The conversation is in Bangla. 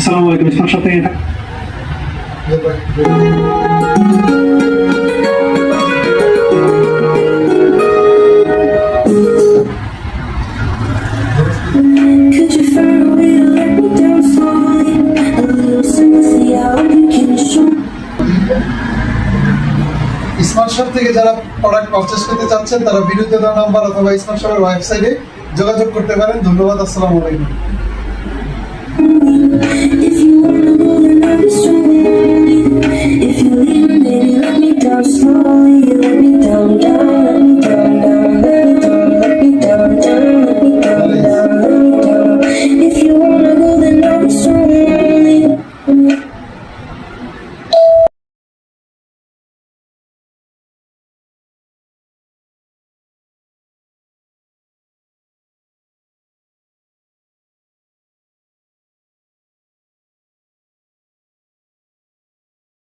আসসালামু আলাইকুম ইসমার সাথে. স্মার্ট শপ থেকে যারা প্রোডাক্ট পারচেস করতে চাচ্ছেন তারা দেওয়া নাম্বার অথবা স্মার্ট শপের ওয়েবসাইটে যোগাযোগ করতে পারেন। ধন্যবাদ আসসালামু আলাইকুম। holy,